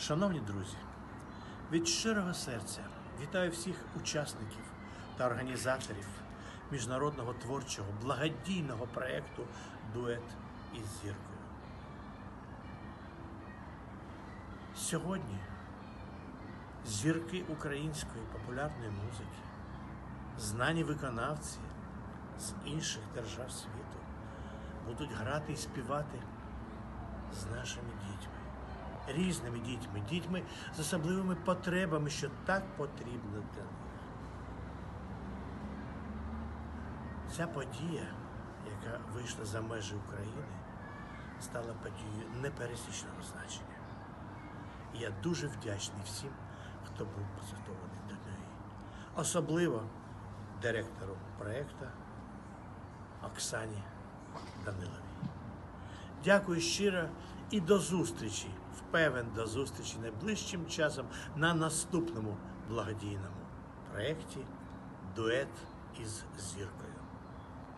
Шановні друзі, від щирого серця вітаю всіх учасників та організаторів міжнародного творчого благодійного проєкту Дует із зіркою. Сьогодні зірки української популярної музики, знані виконавці з інших держав світу будуть грати і співати з нашими дітьми, різними дітьми, дітьми з особливими потребами, що так потрібно для них. Ця подія, яка вийшла за межі України, стала подією непересічного значення. І я дуже вдячний всім, хто був посадований до неї. Особливо директору проєкту Оксані Даниловій. Дякую щиро і до зустрічі. Впевнен до зустрічі найближчим часом на наступному благодійному проєкті Дует із зіркою.